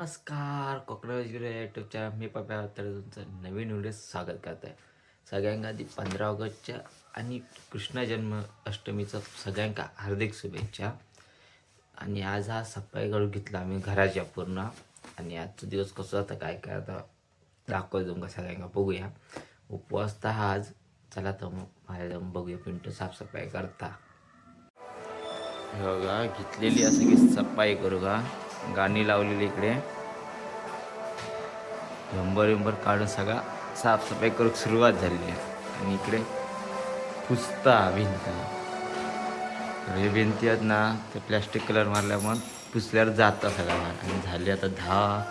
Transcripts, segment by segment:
नमस्कार कोकणात यूट्यूबच्या मी पप्या तर तुमचं नवीन व्हिडिओ स्वागत करत आहे सगळ्यांना आधी पंधरा ऑगस्टच्या आणि कृष्ण जन्म अष्टमीचं सगळ्यांका हार्दिक शुभेच्छा. आणि आज हा सफाई करून घेतला आम्ही घराच्या पूर्ण. आणि आजचा दिवस कसं होता काय काय आता दाखवतो तुमका सगळ्यांना बघूया. उपवास तर हा आज. चला तर मग बाहेर जाऊन बघूया पिंटू साफसफाई करता. घेतलेली असं की सफाई करू का? गाणी लावलेली इकडे. झंबर विंबर काढून सगळा साफसफाई करून सुरुवात झालेली आहे. आणि इकडे पुसता भिंत. हे भिंती आहेत ना ते प्लॅस्टिक कलर मारल्यामुळे पुसल्यावर जाता सगळा आणि झाली आता दहा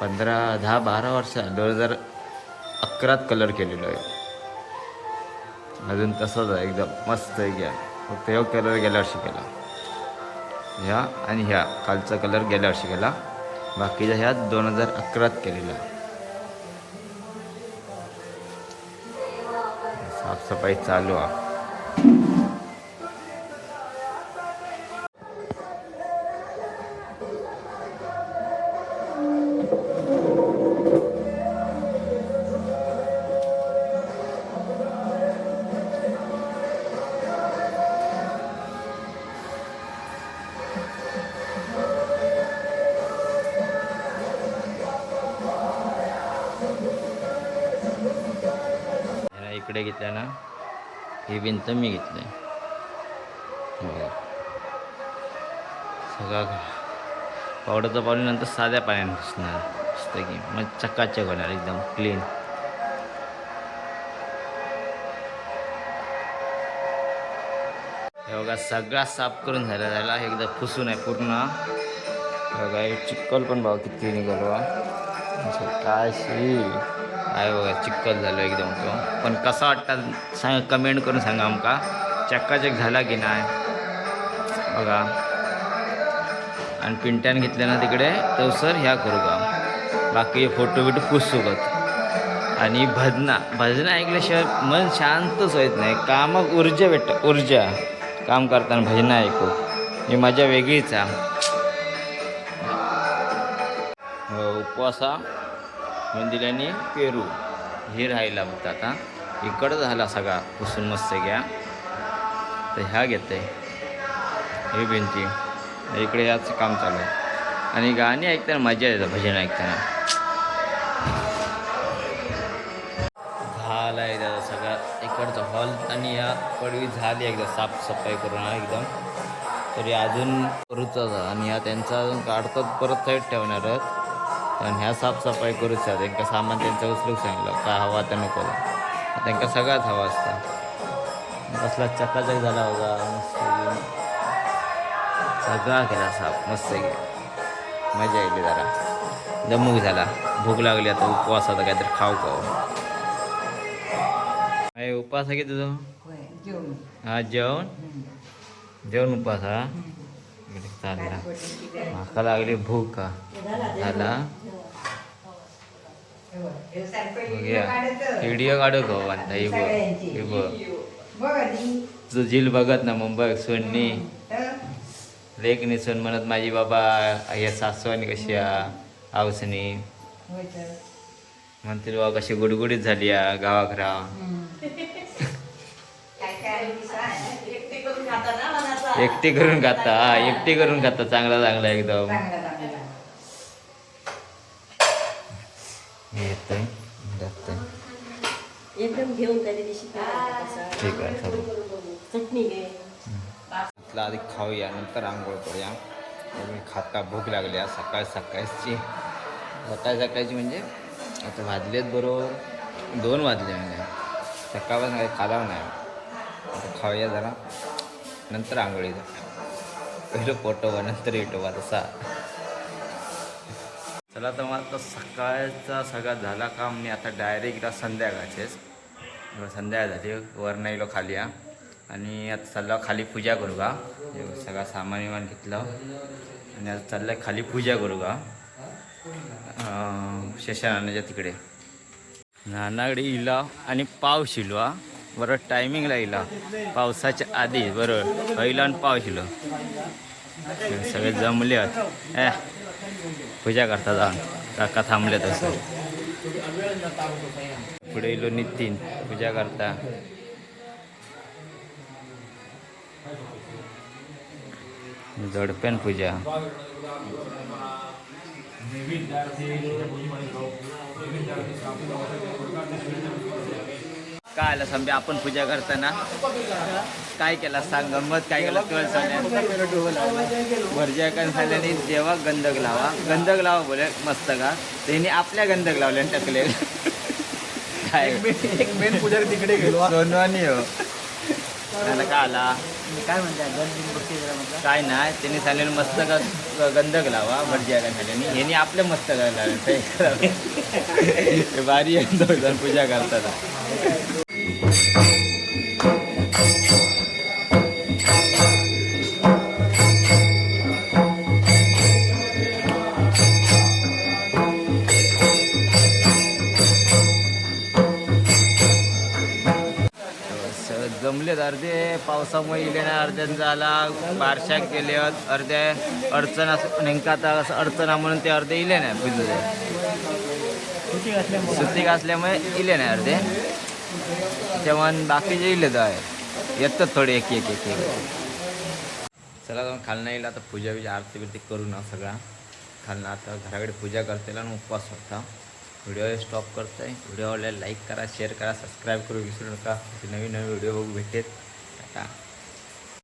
पंधरा दहा बारा वर्ष. दोन हजार अकरात कलर केलेलो आहे. अजून तसंच आहे एकदम मस्त आहे. फक्त ह्यो कलर गेल्या वर्षी केला. ह्या आणि ह्या. कालचा कलर गेल्या वर्षी केला बाकीच्या ह्या दोन हजार अकरात केलेला. साफसफाई चालू आहे. इकडे घेतल्या ना ही भिंत मी घेतली. हो. सगळा पावडरचं पाणी नंतर साध्या पाण्याने पुसणार मस्त की मग चकाचक होणार एकदम क्लीन हे बघा सगळा साफ करून झाला झाला. एकदा पुसून आहे पूर्ण. बघा हे चिक्कल पण भाव किती निघालो काय शी. आहे बघा चिक्कल झालं एकदम तो. पण कसा वाटता सांग कमेंट करून सांगा आमका. चक्काचक झाला की नाही? बघा. आणि पिंट्यान घेतल्या ना तिकडे तो सर ह्या करू का? बाकी फोटो बिटो पुसुकत आणि भजना भजना ऐकल्याशिवाय मन शांतच होत नाही. कामाक ऊर्जा भेटतं ऊर्जा. काम करताना भजना ऐकू. ही मजा वेगळीच आहे. हो, उपवासा मंदिराने पेरू. हे राहिला होता आता. इकडं झाला सगळा. पुसून मस्त घ्या. तर ह्या घेते. हे भिंती. इकडे याच काम चालू आहे. आणि गाणी ऐकताना मजा येतं भजन ऐकताना. झाला एकदा सगळा इकडचा हॉल आणि या पडवी झाली एकदा साफसफाई करून एकदम. तरी अजून करूचा आणि हा त्यांचा अजून काढतात परत साईड ठेवणार आणि ह्या साफसफाई करूच त्यांका सामान त्यांचं उचलूक सांगितलं. काय हवा तर नको. त्यांका सगळ्यात हवा असता. कसला चकाचक झाला होता मस्त सगळा केला साफ. मस्त मजा येईल जरा. दमूक झाला. भूक लागली आता. उपवास आता काहीतरी खाऊ खाऊ. उपवास आहे की तुझं? हा जेवण? जेवण उपवास हा? इकडे चालला माका लागली भूक. झाला व्हिडिओ काढू का आता ही बघ ही बघ झील बघत ना मुंबई सोननी. लेखनी सोन म्हणत माझी बाबा हे सासवानी कशी आवसनी. म्हणतील बाबा कशी गुडगुडीत झाली या गावाघरा एकटी करून खाता. हा एकटी करून खाता. चांगला चांगला एकदम. घेऊन ठीक आहे आधी खाऊया नंतर आंघोळ करूया. मी खाता भूक लागली आज सकाळ सकाळची. सकाळ सकाळची म्हणजे आता वाजलेत बरोबर दोन वाजले म्हणजे. सकाळपासून काही खाला नाही. आता खाऊया जरा. नंतर आंघोळीचा पहिलं पोटोबा नंतर इटोवा तसा चला तर मग आता सकाळचा सगळा झाला काम. मी आता डायरेक्ट संध्याकाळचेच. संध्याकाळ झाली. वरनं येलो खाली या आणि आता चाललो खाली पूजा करू का? सगळा सामान विमान घेतलं. आणि आता चाललं खाली पूजा करू का? शशानाच्या तिकडे. नानाकडे इला आणि पाऊस इलो हा. बरोबर टायमिंग लागला पावसाच्या आधी बरोबर पहिला आणि पाऊस सगळे जमले ए पूजा करता जाऊन काका थांबले तसं पुढे इलो नितीन. पूजा करता. झडपेन पूजा. काय आलं समजे आपण पूजा करताना काय केला? सांग गंमत काय केला? तुला सांग भरज्या काय झाल्याने जेव्हा गंधक लावा. गंधक लावा बोले मस्त का? त्यांनी आपल्या गंधक लावले टाकले. काय? एक मेन पुजारी तिकडे गेलो. सोनवानी हो. त्याला काय आला? काय म्हणतात काय नाही त्यांनी सांगितलं मस्तक गंधक लावा झाल्याने ह्यांनी आपल्या मस्तकाला लावले. जण पूजा करतात जमलेत अर्धे पावसामुळे इले नाही झाला बारशाक गेले अर्धे अडचण असं नेमकं आता असं अडचण आहे म्हणून ते अर्धे इले नाही सुट्टी सुट्टी असल्यामुळे इले नाही अर्धे. जेवण बाकीचे इलेच आहे येतात थोडे एक एक एक एक. चला जाऊन खालनं येईल आता पूजा बिजा आरती बिरती करू ना सगळा. खालनं आता घराकडे पूजा करते आणि उपवास होता. व्हिडिओ स्टॉप करतो आहे व्हिडिओ आवडला लाईक करा शेअर करा सबस्क्राईब करू विसरू नका. नवीन नवीन व्हिडिओ बघू भेटेल टाटा.